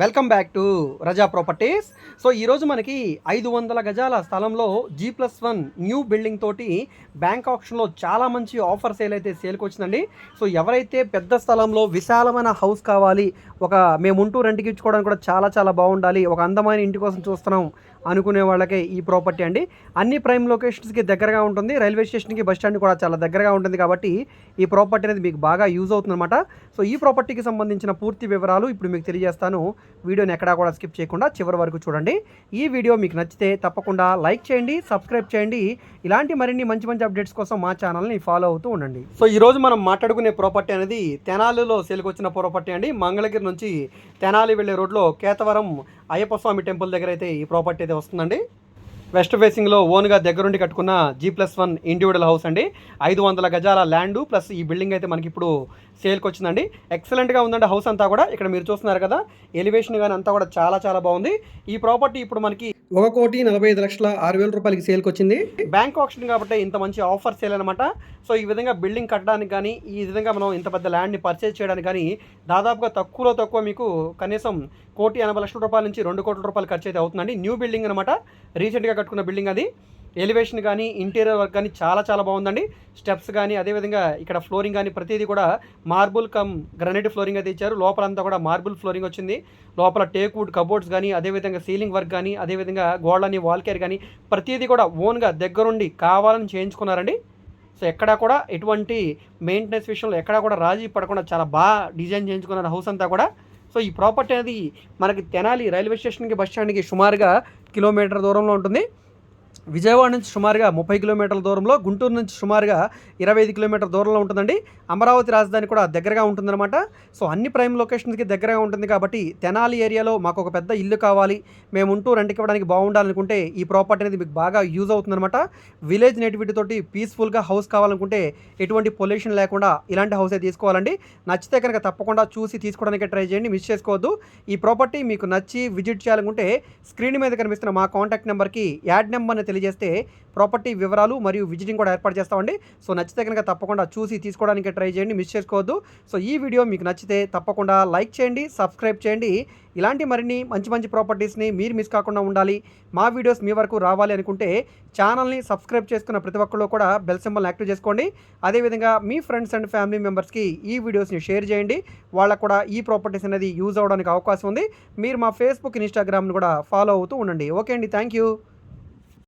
Welcome back to Raza properties. So ఈరోజు మనకి ఐదు వందల గజాల స్థలంలో G plus one new building తోటి బ్యాంక్ ఆప్షన్లో చాలా మంచి ఆఫర్ సేల్ అయితే సేల్కి వచ్చిందండి. సో ఎవరైతే పెద్ద స్థలంలో విశాలమైన హౌస్ కావాలి ఒక మేము ఉంటూ రెంట్కి ఇచ్చుకోవడానికి కూడా చాలా చాలా బాగుండాలి ఒక అందమైన ఇంటి కోసం చూస్తున్నాం అనుకునే వాళ్ళకే ఈ ప్రాపర్టీ అండి. అన్ని ప్రైమ్ లొకేషన్స్కి దగ్గరగా ఉంటుంది. రైల్వే స్టేషన్కి బస్ స్టాండ్ కూడా చాలా దగ్గరగా ఉంటుంది కాబట్టి ఈ ప్రాపర్టీ అనేది మీకు బాగా యూజ్ అవుతుందన్నమాట. సో ఈ ప్రాపర్టీకి సంబంధించిన పూర్తి వివరాలు ఇప్పుడు మీకు తెలియజేస్తాను. వీడియోని ఎక్కడా కూడా స్కిప్ చేయకుండా చివరి వరకు చూడండి. ఈ వీడియో మీకు నచ్చితే తప్పకుండా లైక్ చేయండి సబ్స్క్రైబ్ చేయండి. ఇలాంటి మరిన్ని మంచి మంచి అప్డేట్స్ కోసం మా ఛానల్ని ఫాలో అవుతూ ఉండండి. సో ఈరోజు మనం మాట్లాడుకునే ప్రాపర్టీ అనేది తెనాలిలో సేల్కి వచ్చిన ప్రాపర్టీ అండి. మంగళగిరి నుంచి తెనాలి వెళ్ళే రోడ్లో కేతవరం అయ్యప్ప స్వామి టెంపుల్ దగ్గర అయితే ఈ ప్రాపర్టీ అయితే వస్తుందండి. వెస్ట్ ఫేసింగ్లో ఓన్గా దగ్గరుండి కట్టుకున్న G plus one individual house అండి. ఐదు వందల గజాల ల్యాండ్ ప్లస్ ఈ బిల్డింగ్ అయితే మనకి ఇప్పుడు సేల్కి వచ్చిందండి. ఎక్సలెంట్గా ఉందండి హౌస్ అంతా కూడా. ఇక్కడ మీరు చూస్తున్నారు కదా ఎలివేషన్ కానీ అంతా కూడా చాలా చాలా బాగుంది. ఈ ప్రాపర్టీ ఇప్పుడు మనకి ఒక కోటి నలభై ఐదు లక్షల ఆరు వేల రూపాయలకి సేల్కి వచ్చింది. బ్యాంక్ ఆప్షన్ కాబట్టి ఇంత మంచి ఆఫర్ సేల్ అనమాట సో ఈ విధంగా బిల్డింగ్ కట్టడానికి కానీ ఈ విధంగా మనం ఇంత పెద్ద ల్యాండ్ని పర్చేజ్ చేయడానికి కానీ దాదాపుగా తక్కువలో తక్కువ మీకు కనీసం కోటి ఎనభై లక్షల రూపాయల నుంచి రెండు కోట్ల రూపాయలు ఖర్చు అయితే అవుతుందండి. న్యూ బిల్డింగ్ అనమాట రీసెంట్గా కట్టుకున్న బిల్డింగ్ అది. ఎలివేషన్ కానీ ఇంటీరియర్ వర్క్ కానీ చాలా చాలా బాగుందండి. స్టెప్స్ కానీ అదేవిధంగా ఇక్కడ ఫ్లోరింగ్ కానీ ప్రతిదీ కూడా మార్బుల్ కమ్ గ్రనైట్ ఫ్లోరింగ్ అయితే ఇచ్చారు. లోపలంతా కూడా మార్బుల్ ఫ్లోరింగ్ వచ్చింది. లోపల టేక్ వుడ్ కబోర్డ్స్ కానీ అదేవిధంగా సీలింగ్ వర్క్ కానీ అదేవిధంగా గోడలని వాల్ కేర్ కానీ ప్రతిదీ కూడా ఓన్గా దగ్గరుండి కావాలని చేయించుకున్నారండి. సో ఎక్కడా కూడా ఎటువంటి మెయింటెనెన్స్ విషయంలో ఎక్కడా కూడా రాజీ పడకుండా చాలా బాగా డిజైన్ చేయించుకున్నారు హౌస్ అంతా కూడా. సో ఈ ప్రాపర్టీ అనేది మనకి తెనాలి రైల్వే స్టేషన్కి బస్ స్టాండ్కి సుమారుగా కిలోమీటర్ దూరంలో ఉంటుంది. విజయవాడ నుంచి సుమారుగా ముప్పై కిలోమీటర్ల దూరంలో గుంటూరు నుంచి సుమారుగా ఇరవై ఐదు కిలోమీటర్ల దూరంలో ఉంటుందండి. అమరావతి రాజధాని కూడా దగ్గరగా ఉంటుందన్నమాట. సో అన్ని ప్రైమ్ లొకేషన్స్కి దగ్గరగా ఉంటుంది కాబట్టి తెనాలి ఏరియాలో మాకు ఒక పెద్ద ఇల్లు కావాలి. మేము ఉంటూ రెంట్కి ఇవ్వడానికి బాగుండాలనుకుంటే ఈ ప్రాపర్టీ అనేది మీకు బాగా యూజ్ అవుతుందన్నమాట. విలేజ్ నేటివిటీతోటి పీస్ఫుల్గా హౌస్ కావాలనుకుంటే ఎటువంటి పొల్యూషన్ లేకుండా ఇలాంటి హౌసే తీసుకోవాలండి. నచ్చితే కనుక తప్పకుండా చూసి తీసుకోవడానికి ట్రై చేయండి మిస్ చేసుకోవద్దు. ఈ ప్రాపర్టీ మీకు నచ్చి విజిట్ చేయాలనుకుంటే స్క్రీన్ మీద కనిపిస్తున్న మా కాంటాక్ట్ నెంబర్కి యాడ్ నెంబర్ని తెలియజేస్తే ప్రాపర్టీ వివరాలు మరియు విజిటింగ్ కూడా ఏర్పాటు చేస్తామండి. సో నచ్చితే కనుక తప్పకుండా చూసి తీసుకోవడానికి ట్రై చేయండి మిస్ చేసుకోవద్దు. సో ఈ వీడియో మీకు నచ్చితే తప్పకుండా లైక్ చేయండి సబ్స్క్రైబ్ చేయండి. ఇలాంటి మరిన్ని మంచి మంచి ప్రాపర్టీస్ని మీరు మిస్ కాకుండా ఉండాలి. మా వీడియోస్ మీ వరకు రావాలి అనుకుంటే ఛానల్ని సబ్స్క్రైబ్ చేసుకున్న ప్రతి ఒక్కళ్ళు కూడా బెల్ సింబల్ యాక్టివ్ చేసుకోండి. అదేవిధంగా మీ ఫ్రెండ్స్ అండ్ ఫ్యామిలీ మెంబర్స్కి ఈ వీడియోస్ని షేర్ చేయండి. వాళ్ళకు కూడా ఈ ప్రాపర్టీస్ అనేది యూజ్ అవ్వడానికి అవకాశం ఉంది. మీరు మా ఫేస్బుక్ ఇన్స్టాగ్రామ్ని కూడా ఫాలో అవుతూ ఉండండి. ఓకే అండి థ్యాంక్ యూ.